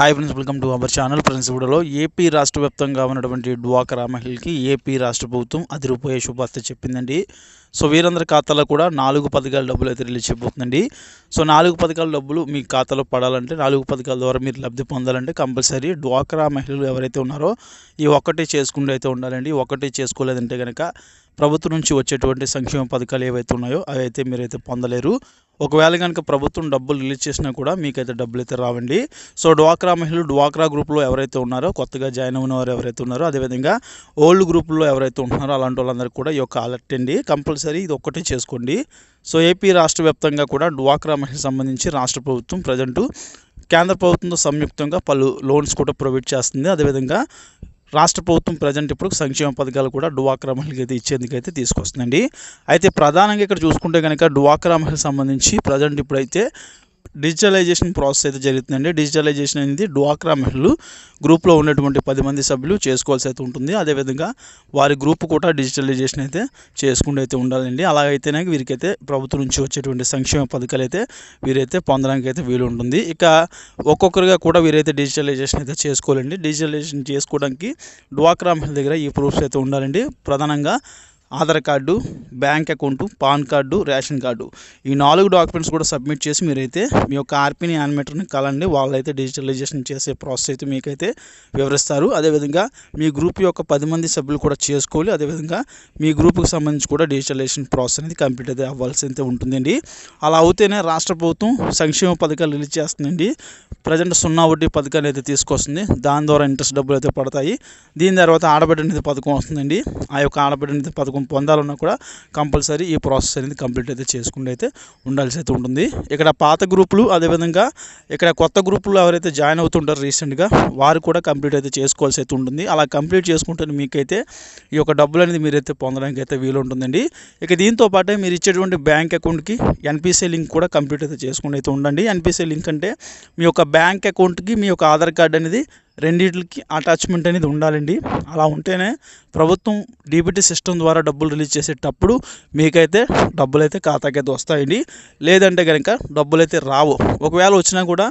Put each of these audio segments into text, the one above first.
Hi friends welcome to our channel friends వీడియోలో AP రాష్ట్ర వ్యాప్తంగా ఉన్నటువంటి డ్వాక్రా మహిళకి ఏపీ రాష్ట్ర ప్రభుత్వం అదిరిపోయే శుభార్త చెప్పిందండి. సో వీరందరి ఖాతాలో కూడా నాలుగు పథకాల డబ్బులు అయితే రిలీజ్ చేయబోతుందండి. సో నాలుగు పథకాల డబ్బులు మీ ఖాతాలో పడాలంటే నాలుగు పథకాల ద్వారా మీరు లబ్ధి పొందాలంటే కంపల్సరీ డ్వాక్రా మహిళలు ఎవరైతే ఉన్నారో ఈ ఒక్కటే చేసుకుంటూ అయితే ఉండాలండి. ఒకటి చేసుకోలేదంటే కనుక ప్రభుత్వం నుంచి వచ్చేటువంటి సంక్షేమ పథకాలు ఏవైతే ఉన్నాయో అవి అయితే మీరైతే పొందలేరు. ఒకవేళ కనుక ప్రభుత్వం డబ్బులు రిలీజ్ చేసినా కూడా మీకైతే డబ్బులు అయితే రావండి. సో డ్వాక్రా మహిళలు డ్వాక్రా గ్రూప్లో ఎవరైతే ఉన్నారో కొత్తగా జాయిన్ అయిన వారు ఎవరైతే ఉన్నారో అదేవిధంగా ఓల్డ్ గ్రూప్లో ఎవరైతే ఉంటున్నారో అలాంటి వాళ్ళందరూ కూడా ఈ యొక్క అలర్ట్ అండి. కంపల్సరీ ఇది ఒక్కటే చేసుకోండి. సో ఏపీ రాష్ట్ర వ్యాప్తంగా కూడా డ్వాక్రా మహిళ సంబంధించి రాష్ట్ర ప్రభుత్వం ప్రజెంటు కేంద్ర ప్రభుత్వంతో సంయుక్తంగా పలు లోన్స్ కూడా ప్రొవైడ్ చేస్తుంది. అదేవిధంగా రాష్ట్ర ప్రభుత్వం ప్రజెంట్ ఇప్పుడు సంక్షేమ పథకాలు కూడా డువాక్రా మహిళకి అయితే ఇచ్చేందుకైతే తీసుకొస్తుందండి. అయితే ప్రధానంగా ఇక్కడ చూసుకుంటే కనుక డువాక్రా మహిళకు సంబంధించి ప్రజెంట్ ఇప్పుడైతే డిజిటలైజేషన్ ప్రాసెస్ అయితే జరుగుతుందండి. డిజిటలైజేషన్ అనేది డ్వాక్రా మహిళలు గ్రూప్లో ఉన్నటువంటి పది మంది సభ్యులు చేసుకోవాల్సి అయితే ఉంటుంది. అదేవిధంగా వారి గ్రూప్ కూడా డిజిటలైజేషన్ అయితే చేసుకుంటూ అయితే ఉండాలండి. అలాగైతేనే వీరికైతే ప్రభుత్వం నుంచి వచ్చేటువంటి సంక్షేమ పథకాలు అయితే వీరైతే పొందడానికి అయితే వీలు ఉంటుంది. ఇక ఒక్కొక్కరుగా కూడా వీరైతే డిజిటలైజేషన్ అయితే చేసుకోవాలండి. డిజిటలైజేషన్ చేసుకోవడానికి డ్వాక్రా మహిళ దగ్గర ఈ ప్రూఫ్స్ అయితే ఉండాలండి. ప్రధానంగా Aadhaar card bank account PAN card ration card. ఈ నాలుగు డాక్యుమెంట్స్ కూడా సబ్మిట్ చేసి మీరైతే మీ యొక్క ఆర్పీని యానిమేటర్ని కలండి. వాళ్ళైతే డిజిటలైజేషన్ చేసే ప్రాసెస్ అయితే మీకైతే వివరిస్తారు. అదేవిధంగా మీ గ్రూప్ యొక్క పది మంది సభ్యులు కూడా చేసుకోవాలి. అదేవిధంగా మీ గ్రూప్కి సంబంధించి కూడా డిజిటలైజేషన్ ప్రాసెస్ అనేది కంప్లీట్ అయితే అవ్వాల్సి అయితే ఉంటుందండి. అలా అవుతేనే రాష్ట్ర ప్రభుత్వం సంక్షేమ పథకాలు రిలీజ్ చేస్తుందండి. ప్రజెంట్ సున్నా వడ్డీ పథకాన్ని అయితే తీసుకొస్తుంది. దాని ద్వారా ఇంట్రెస్ట్ డబ్బులు అయితే పడతాయి. దీని తర్వాత ఆడబిడ్డ నిధి పథకం వస్తుందండి. ఆ యొక్క ఆడబిడ్డ నిధి పథకం పొందాలన్నా కూడా కంపల్సరీ ఈ ప్రాసెస్ అనేది కంప్లీట్ అయితే చేసుకుంటూ అయితే ఉండాల్సి అయితే ఉంటుంది. ఇక్కడ పాత గ్రూపులు అదేవిధంగా ఇక్కడ కొత్త గ్రూపులు ఎవరైతే జాయిన్ అవుతుంటారో రీసెంట్గా వారు కూడా కంప్లీట్ అయితే చేసుకోవాల్సి అయితే ఉంటుంది. అలా కంప్లీట్ చేసుకుంటే మీకైతే ఈ యొక్క డబ్బులు అనేది మీరైతే పొందడానికి అయితే వీలు ఉంటుందండి ఇక దీంతో పాటే మీరు ఇచ్చేటువంటి బ్యాంక్ అకౌంట్కి ఎన్పిసిఐ లింక్ కూడా కంప్లీట్ అయితే చేసుకుంటూ అయితే ఉండండి. ఎన్పిసిఐ లింక్ అంటే మీ యొక్క బ్యాంక్ అకౌంట్కి మీ యొక్క ఆధార్ కార్డ్ అనేది రెండింటికి అటాచ్మెంట్ అనేది ఉండాలండి. అలా ఉంటేనే ప్రభుత్వం డీబీటీ సిస్టమ్ ద్వారా డబ్బులు రిలీజ్ చేసేటప్పుడు మీకైతే డబ్బులు అయితే ఖాతాకైతే వస్తాయండి. లేదంటే కనుక డబ్బులు అయితే రావు. ఒకవేళ వచ్చినా కూడా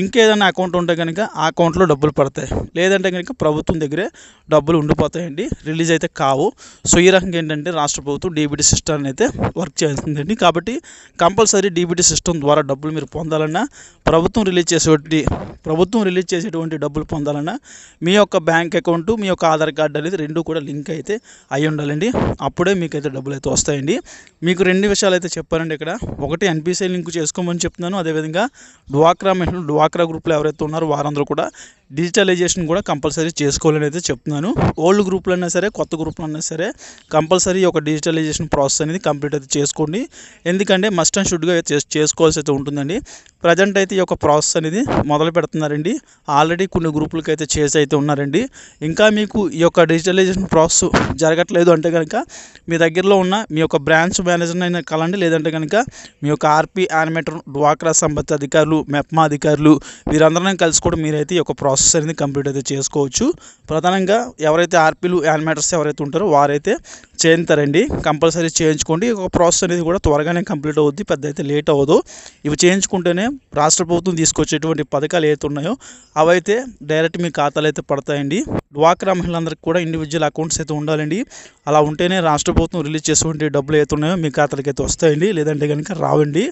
ఇంకేదైనా అకౌంట్ ఉంటే కనుక ఆ అకౌంట్లో డబ్బులు పడతాయి. లేదంటే కనుక ప్రభుత్వం దగ్గరే డబ్బులు ఉండిపోతాయండి. రిలీజ్ అయితే కావు. సో ఈ రకంగా ఏంటంటే రాష్ట్ర ప్రభుత్వం డీబీటీ సిస్టమ్ అయితే వర్క్ చేస్తుందండి కాబట్టి కంపల్సరీ డీబీటీ సిస్టమ్ ద్వారా డబ్బులు మీరు పొందాలన్నా ప్రభుత్వం రిలీజ్ చేసేటువంటి ప్రభుత్వం రిలీజ్ చేసేటువంటి డబ్బులు పొందాలన్నా మీ యొక్క బ్యాంక్ అకౌంట్ మీ యొక్క ఆధార్ కార్డు అనేది రెండు కూడా లింక్ అయితే అయి ఉండాలండి. అప్పుడే మీకైతే డబ్బులు అయితే వస్తాయండి. మీకు రెండు విషయాలు అయితే చెప్పానండి ఇక్కడ. ఒకటి ఎన్పిసిఐ లింక్ చేసుకోమని చెప్తున్నాను. అదేవిధంగా డ్వాక్రా మహిళలు డ్వాక్రా గ్రూప్లో ఎవరైతే ఉన్నారో వారందరూ కూడా డిజిటలైజేషన్ కూడా కంపల్సరీ చేసుకోవాలని అయితే చెప్తున్నాను. ఓల్డ్ గ్రూప్లు అయినా సరే కొత్త గ్రూప్లు అయినా సరే కంపల్సరీ ఒక డిజిటలైజేషన్ ప్రాసెస్ అనేది కంప్లీట్ అయితే చేసుకోండి. ఎందుకంటే మస్ట్ అండ్ షుడ్గా చేసుకోవాల్సి అయితే ఉంటుందండి. ప్రజెంట్ అయితే ఈ యొక్క ప్రాసెస్ అనేది మొదలు పెడుతున్నారండి. ఆల్రెడీ కొన్ని గ్రూపులకి అయితే చేసి అయితే ఉన్నారండి. ఇంకా మీకు ఈ యొక్క డిజిటలైజేషన్ ప్రాసెస్ జరగట్లేదు అంటే కనుక మీ దగ్గరలో ఉన్న మీ యొక్క బ్రాంచ్ మేనేజర్ అయినా కలండి. లేదంటే కనుక మీ యొక్క ఆర్పీ యానిమేటర్ డ్వాక్రా సంబంధిత అధికారులు మెప్మా అధికారులు వీరందరం కలిసి కూడా మీరైతే ఈ యొక్క ప్రాసెస్ అనేది కంప్లీట్ అయితే చేసుకోవచ్చు. ప్రధానంగా ఎవరైతే ఆర్పీలు యానిమేటర్స్ ఎవరైతే ఉంటారో వారైతే చేయించారండి కంపల్సరీ చేయించుకోండి. ఒక ప్రాసెస్ అనేది కూడా త్వరగానే కంప్లీట్ అవుద్ది. పెద్ద అయితే లేట్ అవ్వదు. ఇవి చేయించుకుంటేనే రాష్ట్ర ప్రభుత్వం తీసుకొచ్చేటువంటి పథకాలు ఏవైతే ఉన్నాయో అవైతే డైరెక్ట్ మీ ఖాతాలు అయితే పడతాయండి. డ్వాక్రా మహిళలందరికీ కూడా ఇండివిజువల్ అకౌంట్స్ అయితే ఉండాలండి. అలా ఉంటేనే రాష్ట్ర ప్రభుత్వం రిలీజ్ చేసేటువంటి డబ్బులు అయితే ఉన్నాయో మీ ఖాతాలకి అయితే వస్తాయండి. లేదంటే కనుక రావండి.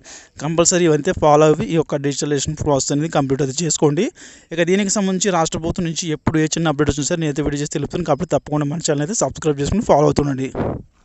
కంపల్సరీ ఇవంతే ఫాలో అవి ఈ యొక్క డిజిటలైజేషన్ ప్రాసెస్ అనేది కంప్లీట్ అయితే చేసుకోండి. ఇక దీనికి సంబంధించి రాష్ట్ర ప్రభుత్వం నుంచి ఎప్పుడు ఏ చిన్న అప్డేట్ వచ్చినా సరే అయితే వీడియో చేసి తెలుపుతాను. కాబట్టి తప్పకుండా మన ఛానల్ అయితే సబ్స్క్రైబ్ చేసుకుని ఫాలో అవుతుండండి. Bye.